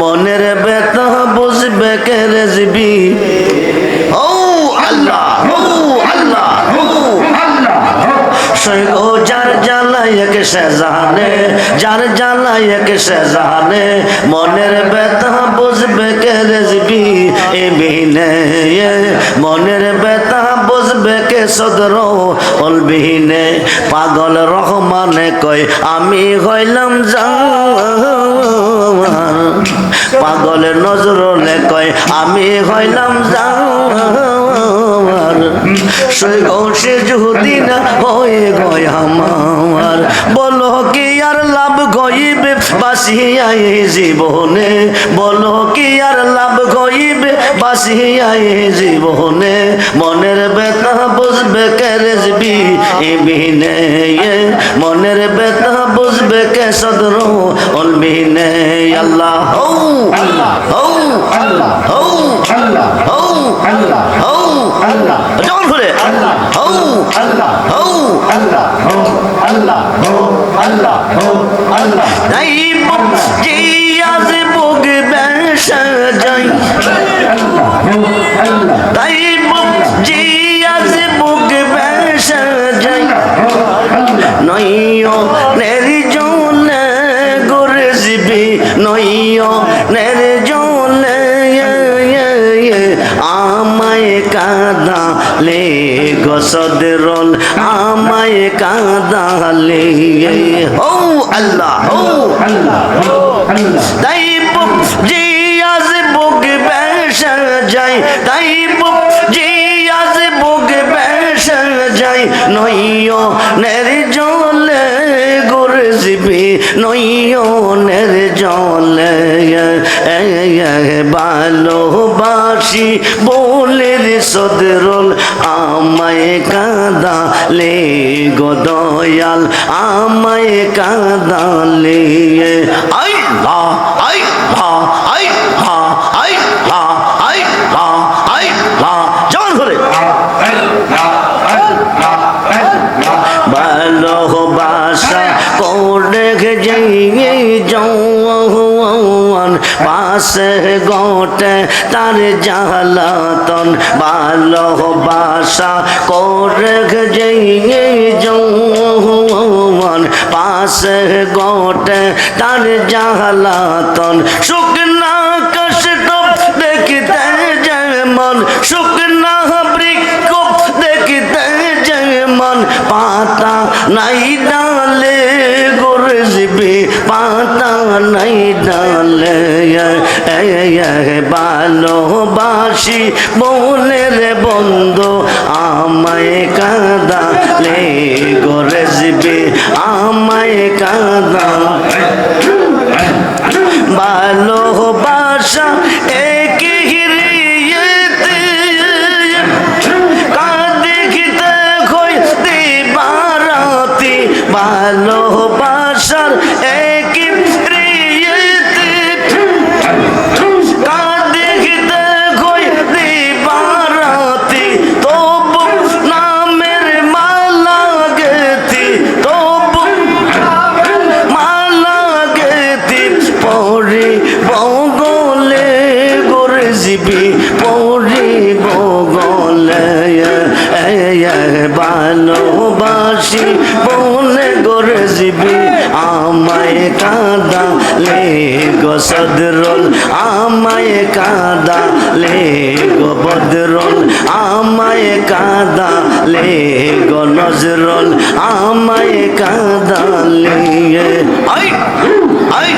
মনের বেতা বুঝবে কে রেজবি? ও আল্লাহ ও আল্লাহ, ও সৈগো যার জ্বালায়ক সে জানে যার জ্বালায়ক সে জানে মনের ব্যথা বুঝবে কে রেজবি? এ বিনে মনের ব্যথা বুঝবে কে সদর? অলবিহীনে পাগল রহমানে কয়, আমি হইলাম জান পাগল নজরলে কয়, আমি হইলাম যাওয়ার সই গৌসে যদি না হয়ে গয় আমার। বলো কি আর লাভ গইবে বাসিয়াই জীবনে? বলো কি আর লাভ গইবে বাসিয়াই জীবনে মনের ব্যথা বুঝবে কে রেজবি ইবিনে মনের ব্যথা বুঝবে কে সদর অলবিনে আল্লাহ হৌ আল্লাহ হৌ আল্লাহ হৌ আল্লাহ হৌ আল্লাহ হৌ আল্লাহ জল ঘুরে আল্লাহ হৌ আল্লাহ হৌ আল্লাহ হো আল্লাহ হো আল্লাহ হো আল্লাহ নাই জি আজ বুক বেশা যাই তাই জি আজ বুক বেশা যাই নইও নেরি জলে গরে জিবি নইও নেরি জলে আমায় কাদালে গসদরল আমায় হৌ আল্লাহ হৌ আল্লাহ হো আল্লাহ তাই জি নইও নের জলে ভালোবাসি বলে সদরল আমায় কাঁদালে গদয়াল আমায় কাঁদালে। আই লা আই লা আই লা আই লা আই লা আই লা জন ধরে ভালোবাসা যাইয়ে জওয়ান পাশে গোটে তার জালাতন ভালোবাসা করে যাইয়ে জওয়ান পাশে গোটে তার জালাতন শুকনা কষ্ট দেখতে যেমন শুকনা বৃক্ষ দেখতে যেমন পাতা নাই ডালে গরজবে পাতা নাই ডালে ভালোবাসি বলে রে বন্ধু আমায় কাঁদালে। জিবি আমায় কাঁদালে গো সদরল আমায় কাঁদালে গো বদরল আমায় কাঁদালে গো নজরল আমায় কাঁদালে আই আই।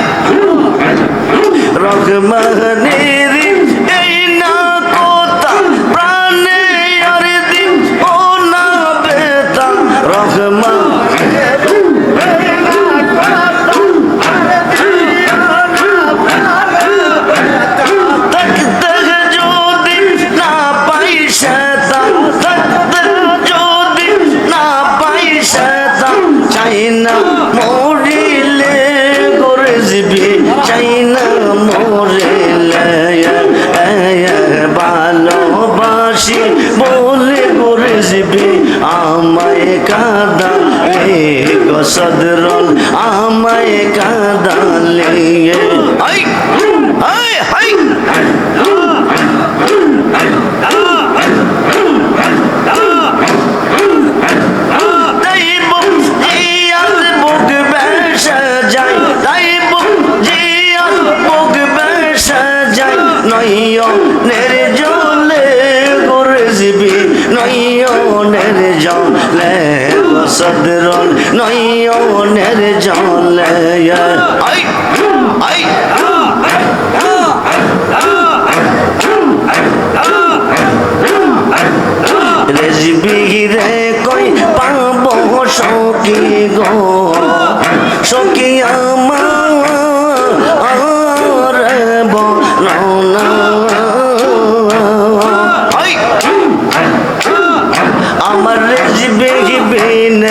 বিন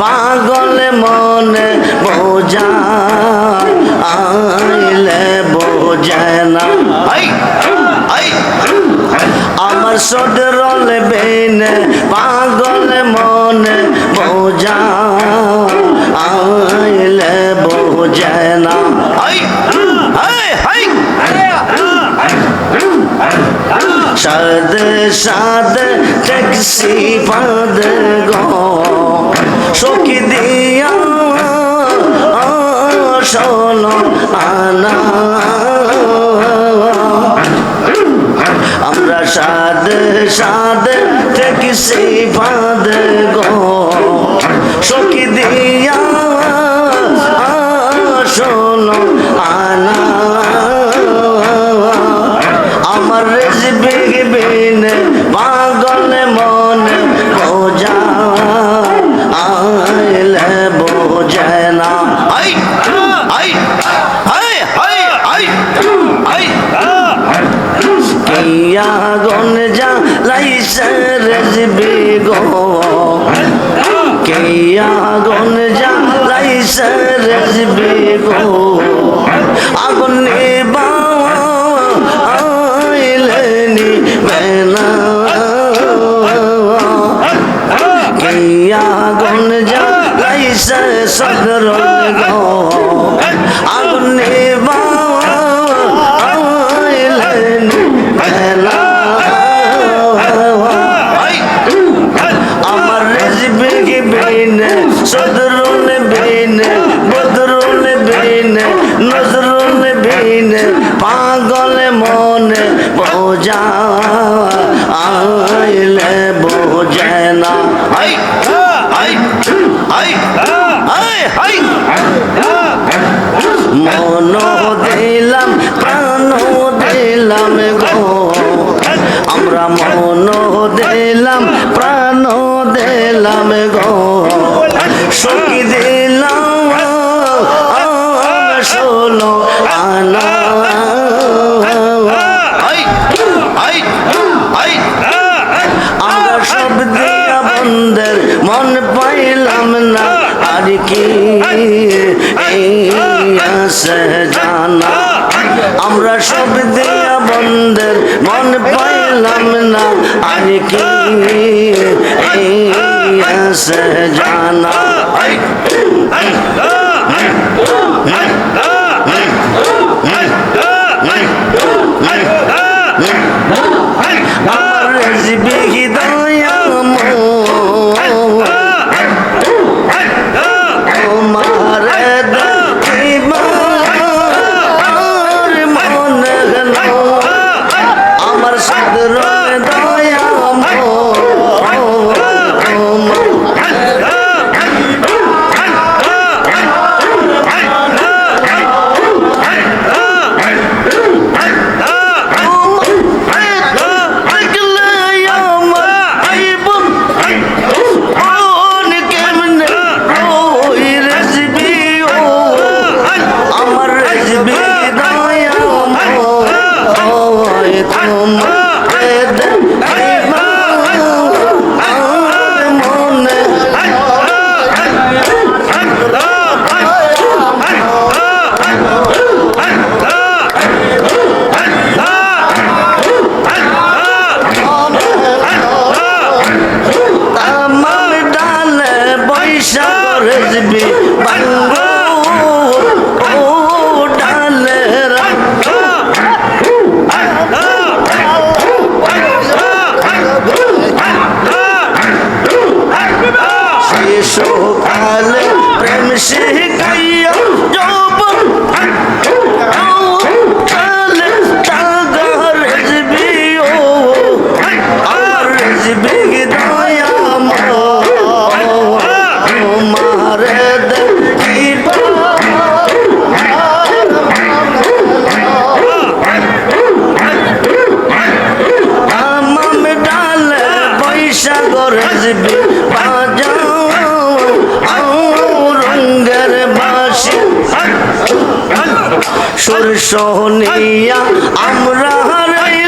পাগল মনে বোঝা আইলে বোঝে না। আমার সদরল বেন পাগল সাদ সাদ ট্যাক্সি পাদ গো। সখী দিয়া শোনো আনা। আমরা সাদ সাদ ট্যাক্সি সেই কিয়া গন যা লাইসে রেজবে গো। কিয়া গন যা লাইসে রেজবে গো। আগুন নিবা আইলেনি বেনা কিয়া গন যা লাইসে সদর গো। আগুন নিবা বিন ষোলো আনা আই আই আই আমরা সব দিয়া বন্ধের মন পাইলাম না আর কি এই আছে জানা আমরা সব দিয়া বন্ধের মন পাইলাম না আর কি এই আছে জানা আই সরষ হ্যাঁ, হ্যাঁ, হ্যাঁ। নিয়া আমরা হারাই